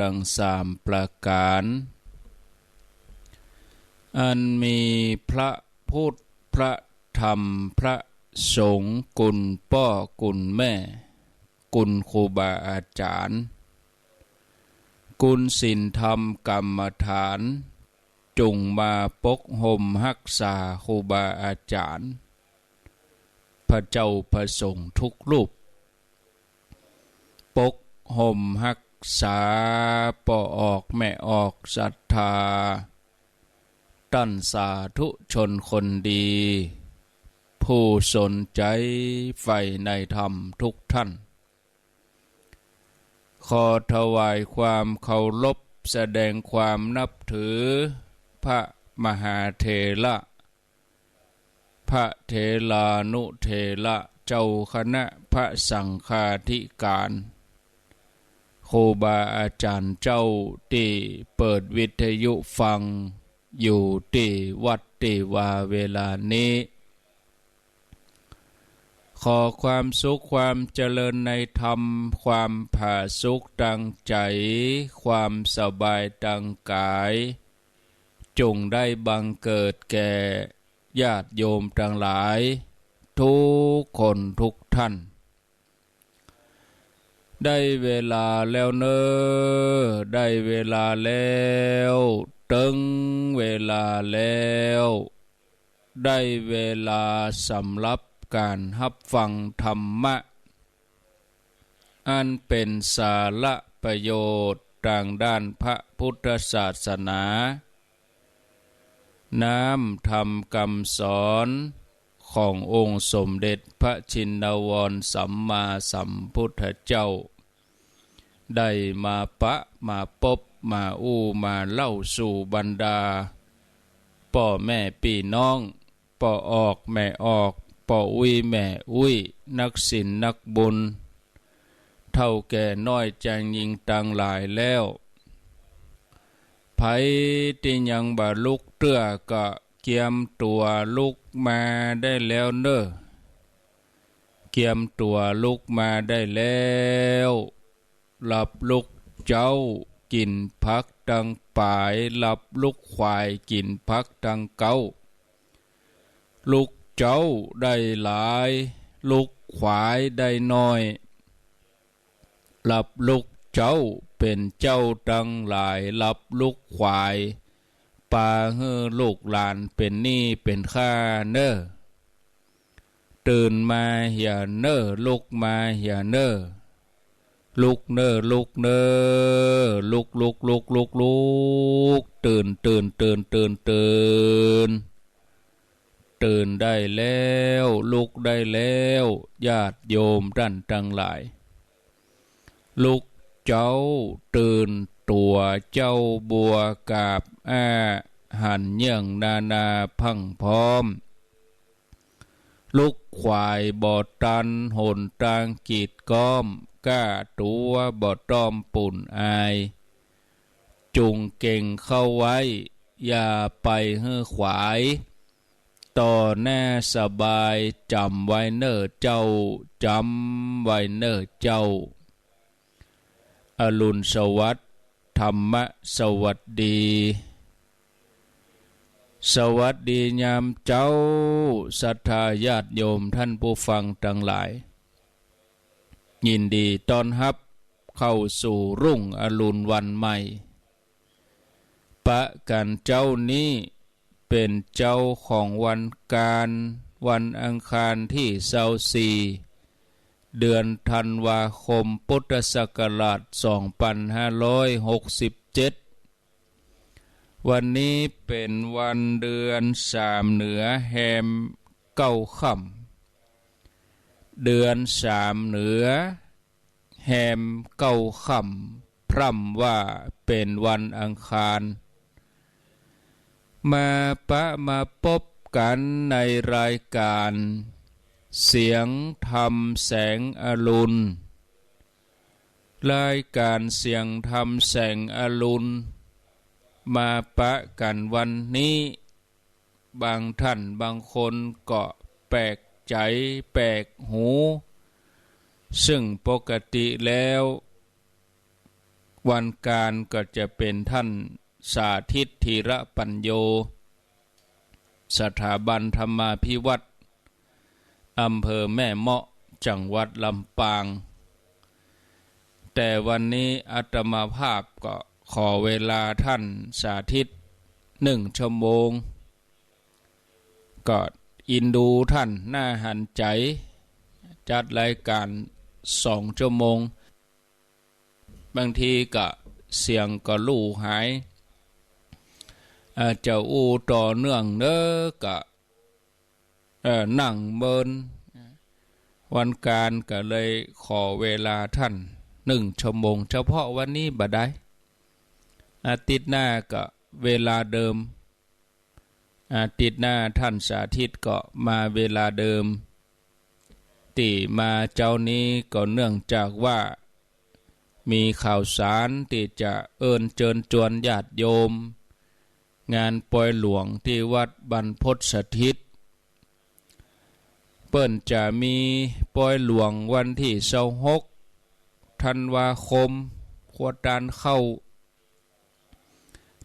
ดังสามประการ อันมีพระพุทธพระธรรมพระสงฆ์กุลป้อกุลแม่ กุลครูบาอาจารย์ กุลศีลธรรมกรรมฐาน จงมาปกห่มรักษาครูบาอาจารย์ พระเจ้าพระสงฆ์ทุกรูป ปกห่มรัก ษาปอออกแม่ออกศรัทธาตั้นสาธุชนคนดี ผู้สนใจใฝ่ในธรรมทุกท่าน ขอถวายความเคารพแสดงความนับถือ พระมหาเถระ พระเถลานุเถระเจ้าคณะพระสังฆาธิการ ครูบาอาจารย์เจ้าที่เปิดวิทยุฟัง อยู่ที่วัดที่วาเวลานี้ ขอความสุขความเจริญในธรรม ความผาสุขดังใจ ความสบายดังกาย จงได้บังเกิดแก่ญาติโยมทั้งหลาย ทุกคนทุกท่าน ได้เวลาแล้วเนอได้เวลาแล้วตึงเวลาแล้ว ได้เวลาสำหรับการรับฟังธรรมะ อันเป็นสาระประโยชน์ทางด้านพระพุทธศาสนา น้ำธรรมคำสอน ขององค์สมเด็จพระชินวรสัมมาสัมพุทธเจ้า ได้มาปะมาปบมาอู้มาเล่าสู่บรรดาพ่อแม่พี่น้องป่อออกแม่ออกป่ออุ้ยแม่อุ้ยนักศิลนักบุญ เท่าแก่น้อยจางยิงตังหลายแล้วไผที่ยังบาลุกเตื้อก็เกียมตัวลุก มาได้แล้วเนอ้อเกียมตัวลุกมาได้แล้ว หลับลุกเจ้ากินพักดังปาย หลับลุกควายกินพักดังเก้าลูกเจ้าได้หลายลูกควายได้น้อย หลับลูกเจ้าเป็นเจ้าดังหลาย หลับลูกควาย ปาเฮลูกหลานเป็นหนี้เป็นข้าเนอ้อตื่นมาอย่าเนอ้อลุกมาอย่าเนอ้อลุกเนอ้อลุกเนอ้อลุกลุกลุกลุกลุกตื่นตื่นตื่นตื่นตื่นตื่นได้แล้ว ลุกได้แล้วญาติโยมท่านทั้งหลาย ลุกเจ้าตื่น ตัวเจ้าบัวกาบอาหันเยี่ยงนานาพังพร้อมลุกควายบอดตันหนตางกีดก้อม ก้าตัวบอดต้อมปุ่นอาย จุงเก่งเข้าไว้ อย่าไปเฮือขวาย ต่อแน่สบายจำไว้เนอเจ้า จำไว้เนอเจ้า อรุณสวัสดิ์ ธรรมสวัสดี สวัสดียามเจ้าศรัทธาญาติโยมท่านผู้ฟังทั้งหลาย ยินดีต้อนรับเข้าสู่รุ่งอรุณวันใหม่ ปะกันเจ้านี้เป็นเจ้าของวันการ วันอังคารที่เสาสี เดือนธันวาคมพุทธศักราช 2567 วันนี้เป็นวันเดือนสามเหนือแฮมเก้าค่ำเดือนสามเหนือแฮมเก้าค่ำพร่ำว่าเป็นวันอังคาร มาปะมาพบกันในรายการ เสียงธรรมแสงอรุณ รายการเสียงธรรมแสงอรุณ มาปะกันวันนี้ บางท่านบางคนก็แปลกใจแปลกหู ซึ่งปกติแล้ว วันการก็จะเป็นท่านสาธิตธีระปัญโย สถาบันธรรมาพิวัตร อำเภอแม่เมาะจังหวัดลำปาง แต่วันนี้อาตมาภาพก็ขอเวลาท่านสาธิตหนึ่งชั่วโมงก็อินดูท่านหน้าหันใจ จัดรายการสองชั่วโมง บางทีก็เสียงก็ลู่หายอาจจะอู้ต่อเนื่องเน้อกะ นั่งเบินวันการก็เลยขอเวลาท่านหนึ่งชั่วโมง เฉพาะวันนี้บัดได้อาทิตย์หน้าก็เวลาเดิม อาทิตย์หน้าท่านสาธิตก็มาเวลาเดิมตีมาเจ้านี้ก็เนื่องจากว่า มีข่าวสารที่จะเอิญเจิญจวนญาติโยม งานปล่อยหลวงที่วัดบรรพตสถิต ปิ้นจะมีปลอยหลวงวันที่เสาหกธันวาคมขวดานเข้า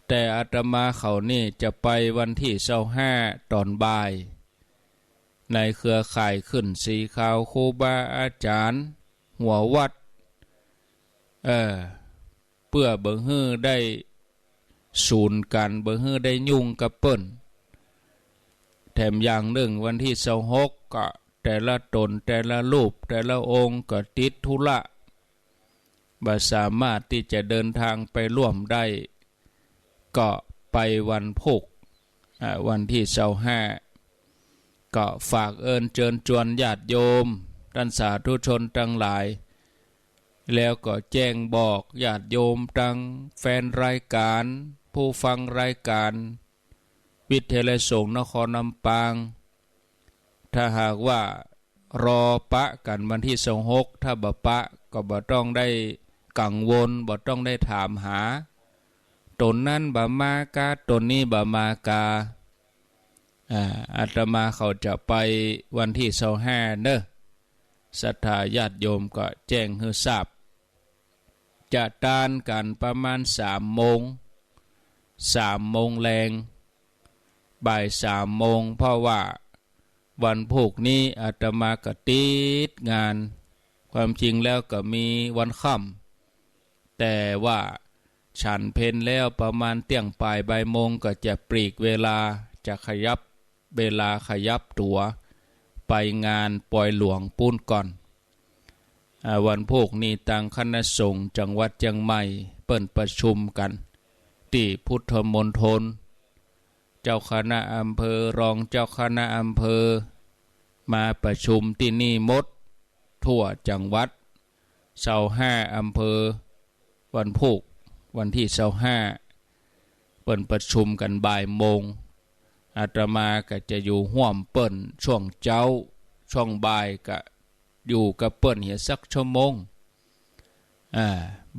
แต่อาตมาเขานี่จะไปวันที่เสาห้าตอนบ่าย ในเครือข่ายขึ้นสีขาวครูบาอาจารย์ หัววัด เออเพื่อเบิ่งฮื้อได้ศูนย์กันเบิ่งฮื้อได้ยุ่งกับเปิ้นแถมอย่างหนึ่งวันที่เสาหกก็ แต่ละตนแต่ละรูป แต่ละองค์ก็ติดธุระบ่สามารถที่จะเดินทางไปร่วมได้ ก็ไปวันพุกวันที่เสาห้าก็ฝากเอิญเจิญจวนญาติโยมท่านสาธุชนทั้งหลาย แล้วก็แจ้งบอกญาติโยมตั้งแฟนรายการ ผู้ฟังรายการ วิทยาลัยสงฆ์นครลำปาง ถ้าหากว่ารอปะกันวันที่สองหกถ้าบปะก็บ่ต้องได้กังวลบ่ต้องได้ถามหา ตนนั้นบ่มากาตนนี้บ่มากาอาตมาเขาจะไปวันที่เสาห้าเนอะศรัทธาญาติโยมก็แจ้งให้ทราบจะตานกันประมาณสามโมงสามโมงแรงบ่ายสามโมงเพราะว่า วันพุกนี้อาตมากติดงาน ความจริงแล้วก็มีวันค่ำแต่ว่าฉันเพนแล้วประมาณเตียงปลายบ่ายโมงก็จะปลีกเวลาจะขยับเวลาขยับตัว ไปงานปล่อยหลวงปูนก่อนอวันพวกนี้ต่างคณะสงฆ์จังหวัดเชียงใหม่เปิ่นประชุมกันที่พุทธมณฑลเจ้าคณะอำเภอรองเจ้าคณะอำเภอ มาประชุมที่นี่มด ทั่วจังหวัดเสาห้าอำเภอ วันพุกวันที่เสาห้าเปิ่นประชุมกันบ่ายโมงอาตมาก็จะอยู่ห่วมเปิ้นช่วงเจ้า ช่วงบ่ายก็อยู่กับเปิ้นเหียสักชั่วโมงอ่า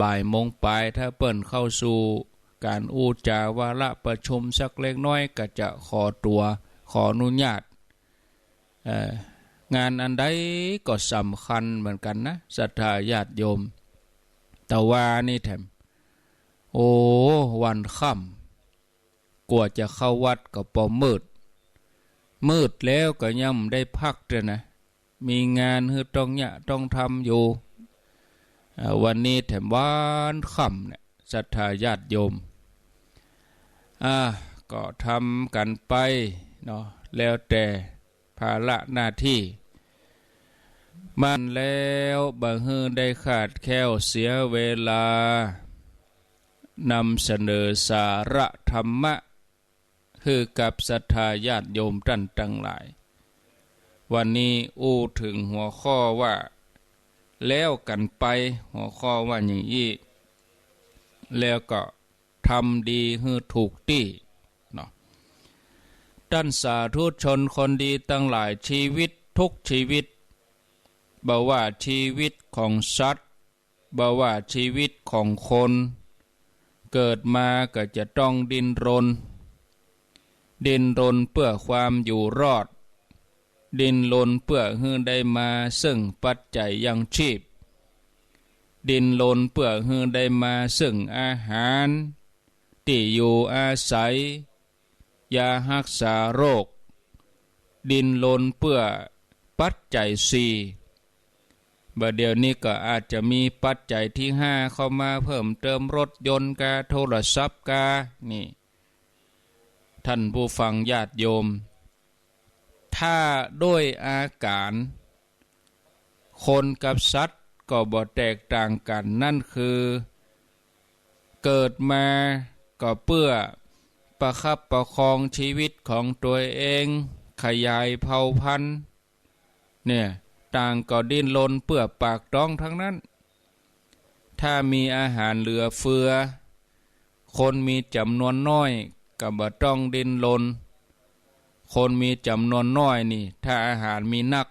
บ่ายโมงไปถ้าเปิ้นเข้าสู่การอูจาวาระประชุมสักเล็กน้อยก็จะขอตัวขออนุญาต งานอันใดก็สำคัญเหมือนกันนะศรัทธาญาติโยม แต่ว่านี่แถม โอ้วันค่ำกว่าจะเข้าวัดก็ปอมืด มืดแล้วก็ย่ำได้พักเลยนะ มีงานคือต้องเนี่ยต้องทำอยู่ วันนี้แถมวันค่ำเนี่ยศรัทธาญาติโยมอ่าก็ทำกันไปเนาะแล้วแต่ ภาระหน้าที่ มันแล้วบางเฮือได้ขาดแค้วเสียเวลานำเสนอสาระธรรมะ คือกับศรัทธาญาติโยมท่านตั้งหลาย วันนี้อู้ถึงหัวข้อว่า แล้วกันไปหัวข้อว่าอย่างนี้แล้วก็ทำดีให้ถูกที่ ท่านสาธุชนคนดีตั้งหลายชีวิตทุกชีวิตบ่ว่าชีวิตของสัตว์บ่ว่าชีวิตของคน เกิดมาก็จะต้องดินรน ดินรนเพื่อความอยู่รอด ดินลนเพื่อฮือได้มาซึ่งปัจจัยยังชีพ ดินลนเพื่อฮือได้มาซึ่งอาหารที่อยู่อาศัย ยารักษาโรค ดินลนเพื่อปัจจัยสี่บัดเดี๋ยวนี้ก็อาจจะมีปัจจัยที่ห้าเข้ามาเพิ่มเติมรถยนต์กาโทรศัพท์กานี่ท่านผู้ฟังญาติโยม ถ้าด้วยอาการ คนกับสัตว์ก็บ่แตกต่างกันนั่นคือ เกิดมาก็เพื่อ ประคับประคองชีวิตของตัวเอง ขยายเผ่าพันธุ์เนี่ยต่างก็ดิ้นรนเพื่อปากท้องทั้งนั้น ถ้ามีอาหารเหลือเฟือ คนมีจำนวนน้อยก็บ่ต้องดิ้นรนคนมีจำนวนน้อยนี่ ถ้าอาหารมีนัก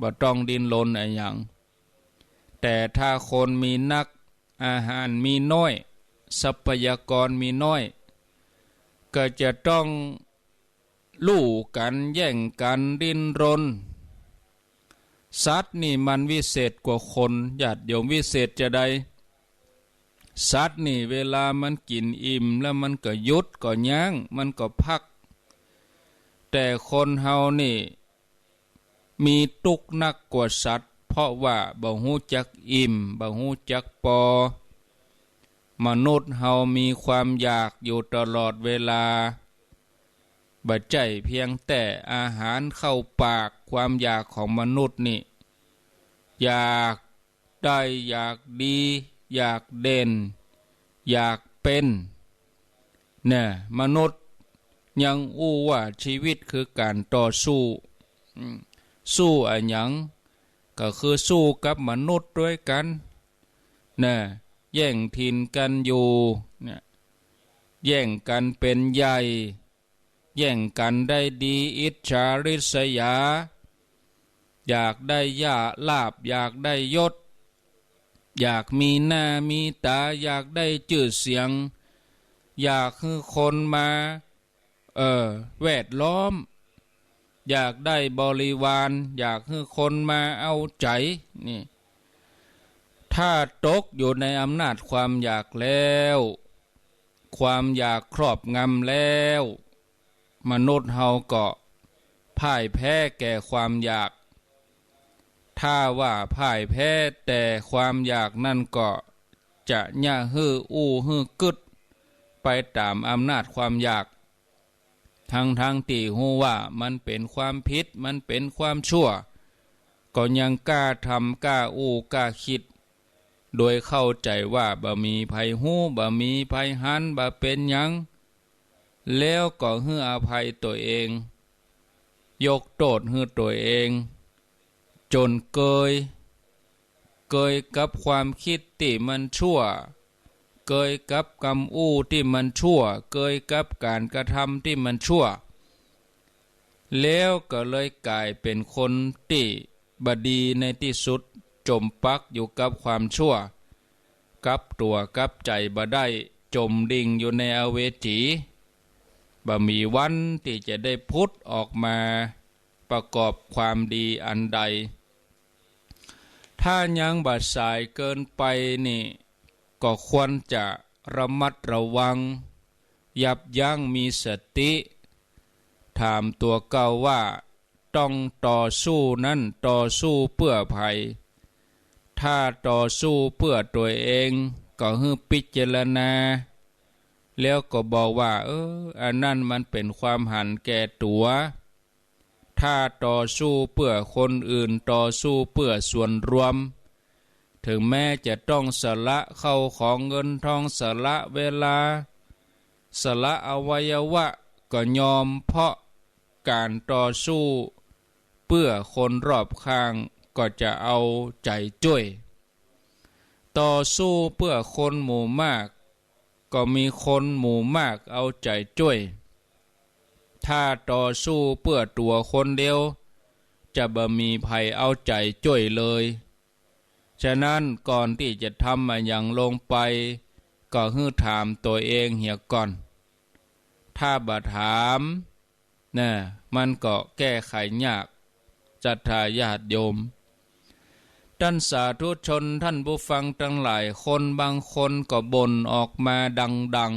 บ่ต้องดิ้นรนอะไรอย่าง แต่ถ้าคนมีนักอาหารมีน้อย ทรัพยากรมีน้อย ก็จะต้องลู่กันแย่งกันดิ้นรน สัตว์นี่มันวิเศษกว่าคนญาติโยมวิเศษจะได้สัตว์นี่เวลามันกินอิ่มแล้วมันก็ยุดก็ยั้งมันก็พัก แต่คนเฮานี่ มีตุกนักกว่าสัตว์ เพราะว่าบ่ฮู้จักอิ่มบ่ฮู้จักปอ มนุษย์เฮามีความอยากอยู่ตลอดเวลาบัดใจเพียงแต่อาหารเข้าปากความอยากของมนุษย์นี่ อยากได้อยากดี อยากเด่น อยากเป็นเนี่ยมนุษย์ยังอู้ว่าชีวิตคือการต่อสู้ สู้อะไรยังก็คือสู้กับมนุษย์ด้วยกันเนี่ย แย่งทินกันอยู่เนี่ยแย่งกันเป็นใหญ่ แย่งกันได้ดีอิจฉาริษยา อยากได้ยาลาบอยากได้ยศ อยากมีหน้ามีตาอยากได้จื่อเสียง อยากคือคนมาเออแวดล้อม อยากได้บริวาร อยากคือคนมาเอาใจนี่ ถ้าตกอยู่ในอำนาจความอยากแล้ว ความอยากครอบงำแล้ว มนุษย์เฮาก็พ่ายแพ้แก่ความอยาก ถ้าว่าพ่ายแพ้แต่ความอยากนั่นก็จะย่าฮื้ออู้ฮื้อกึด ไปตามอำนาจความอยากทั้งทั้งตีหูว่ามันเป็นความผิดมันเป็นความชั่ว ก็ยังกล้าทำกล้าอู้กล้าคิด โดยเข้าใจว่าบ่มีภัยหู้บ่มีภัยหันบ่เป็นยัง แล้วก็ฮืออภัยตัวเอง ยกโทษฮือตัวเอง จนเกย เกยกับความคิดที่มันชั่ว เกยกับกำอู้ที่มันชั่ว เกยกับการกระทำที่มันชั่ว แล้วก็เลยกลายเป็นคนที่บดีในที่สุด จมปักอยู่กับความชั่ว กับตัวกับใจบ่ได้จมดิ่งอยู่ในอเวจีบ่มีวันที่จะได้พุทธออกมาประกอบความดีอันใด ถ้ายังบาดสายเกินไปนี่ ก็ควรจะระมัดระวัง ยับยั้งมีสติ ถามตัวเก่าว่า ต้องต่อสู้นั้นต่อสู้เพื่อภัย ถ้าต่อสู้เพื่อตัวเองก็ฮือพิจารณา แล้วก็บอกว่า เอออันนั้นมันเป็นความหันแก่ตัว ถ้าต่อสู้เพื่อคนอื่นต่อสู้เพื่อส่วนรวม ถึงแม้จะต้องสละเข้าของเงินทองสละเวลา สละอวัยวะก็ยอมเพราะการต่อสู้ เพื่อคนรอบข้าง ก็จะเอาใจจ้วย ต่อสู้เพื่อคนหมู่มาก ก็มีคนหมู่มากเอาใจจ้วย ถ้าต่อสู้เพื่อตัวคนเดียว จะบ่มีภัยเอาใจจ้วยเลย ฉะนั้นก่อนที่จะทำมาอย่างลงไป ก็ฮื้อถามตัวเองเหียก่อน ถ้าบ่ถามนะมันก็แก้ไขยากจัตถาญาติโยม ท่านสาธุชนท่านผู้ฟังทั้งหลายคนบางคนก็บ่นออกมาดัง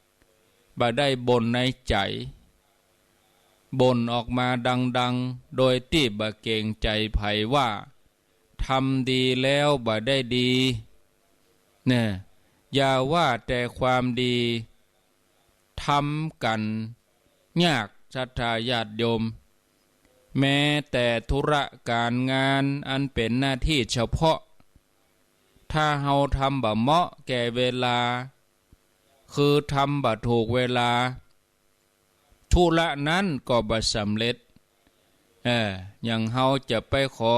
ๆบ่ได้บ่นในใจบ่นออกมาดังๆ โดยที่บ่เก่งใจไผว่าทำดีแล้วบ่ได้ดีเนี่ยอย่าว่าแต่ความดีทำกัน ยากศรัทธาญาติโยม แม้แต่ธุระการงานอันเป็นหน้าที่เฉพาะ ถ้าเฮาทำบ่เหมาะแก่เวลา คือทำบ่ถูกเวลา ธุระนั้นก็บ่สำเร็จเอออย่างเฮาจะไปขอ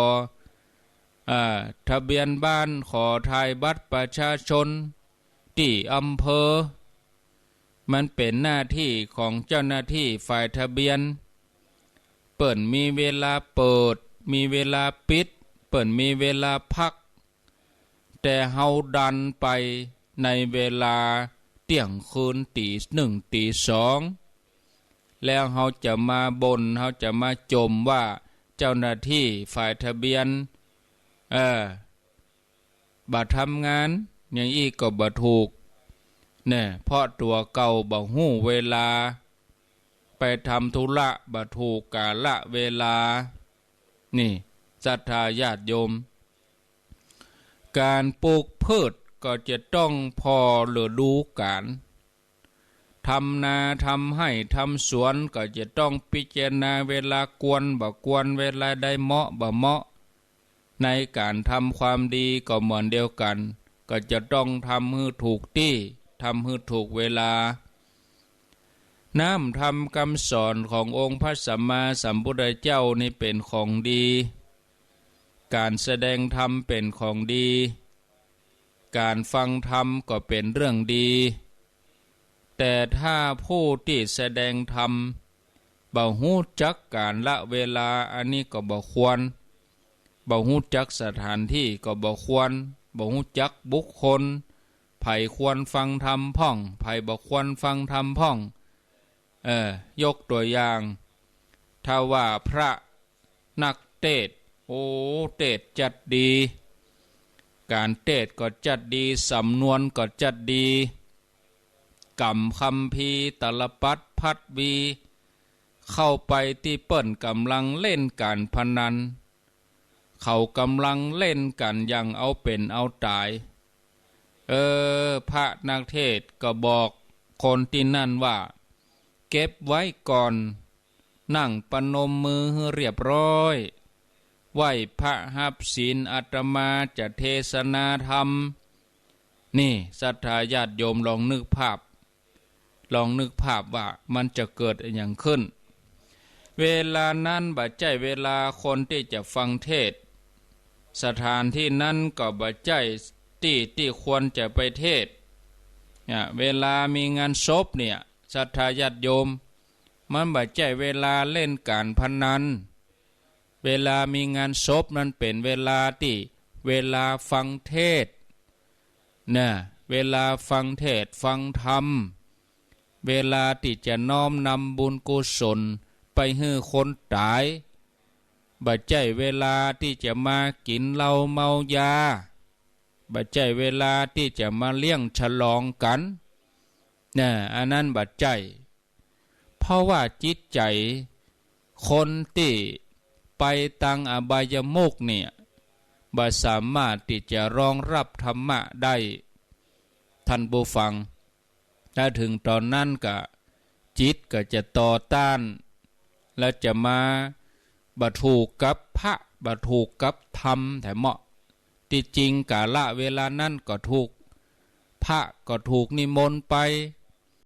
อ่าทะเบียนบ้านขอทายบัตรประชาชน ที่อำเภอ มันเป็นหน้าที่ของเจ้าหน้าที่ฝ่ายทะเบียน เปิ่นมีเวลาเปิด มีเวลาปิด เปิ่นมีเวลาพัก แต่เฮาดันไปในเวลาเที่ยงคืนตีหนึ่งตีสองแล้วเฮาจะมาบนเฮาจะมาจมว่าเจ้าหน้าที่ฝ่ายทะเบียน เออบัตรทำงาน อย่างอีกก็บ่ถูกเนี่ยเพราะตัวเก่าบ่หู้เวลา ไปทำธุระบ่ถูกกาละเวลา นี่ศรัทธาญาติโยม การปลูกพืชก็จะต้องพอหรือดูการทำนาทำให้ทำสวนก็จะต้องพิจารณาเวลากวนบ่กวนเวลาได้เหมาะบ่เหมาะ ในการทำความดีก็เหมือนเดียวกัน ก็จะต้องทำให้ถูกที่ทำให้ถูกเวลา น้ำทำคำสอนขององค์พระสัมมาสัมพุทธเจ้านี่เป็นของดี การแสดงธรรมเป็นของดี การฟังธรรมก็เป็นเรื่องดี แต่ถ้าผู้ที่แสดงธรรมบ่หูจักการละเวลาอันนี้ก็บ่ควรบ่หูจักสถานที่ก็บ่ควรบ่หูจักบุคคลไผ่ควรฟังธรรมพ่องไผ่บ่ควรฟังธรรมพ่อง เออยกตัวอย่าง ถ้าว่าพระนักเทศโอ้เทศจัดดี การเทศก็จัดดี สำนวนก็จัดดีกำคำพีตลปัดพัดวี เข้าไปที่เปิ้นกำลังเล่นการพนัน เขากำลังเล่นกันอย่างเอาเป็นเอาตาย เออ พระนักเทศก็บอกคนที่นั่นว่า เก็บไว้ก่อน นั่งปนมมือเรียบร้อย ไหวพระหับศีลอาตมาจะเทศนาธรรม นี่ศรัทธาญาติโยมลองนึกภาพ ลองนึกภาพว่ามันจะเกิดอย่างขึ้น เวลานั้นบัดใจเวลาคนที่จะฟังเทศ สถานที่นั้นก็บัดใจที่ที่ควรจะไปเทศเวลามีงานศพเนี่ย ศรัทธาญาติโยม มันบัดใจเวลาเล่นการพนัน เวลามีงานศพนั้นเป็นเวลาที่เวลาฟังเทศน์นะเวลาฟังเทศฟังธรรม เวลาที่จะน้อมนำบุญกุศลไปให้คนตายบัดใจเวลาที่จะมากินเหล้าเมายาบัดใจเวลาที่จะมาเลี้ยงฉลองกัน นะอันนั้นบัดใจ เพราะว่าจิตใจ คนที่ไปตังอบายมุกเนี่ยบ่สามารถที่จะรองรับธรรมะได้ ท่านผู้ฟัง ถ้าถึงตอนนั้นก็จิตก็จะต่อต้าน และจะมาบัถูกกับพระบัถูกกับธรรมแต่เหมาะที่จริงกาละเวลานั้นก็ถูก พระก็ถูกนิมนต์ไป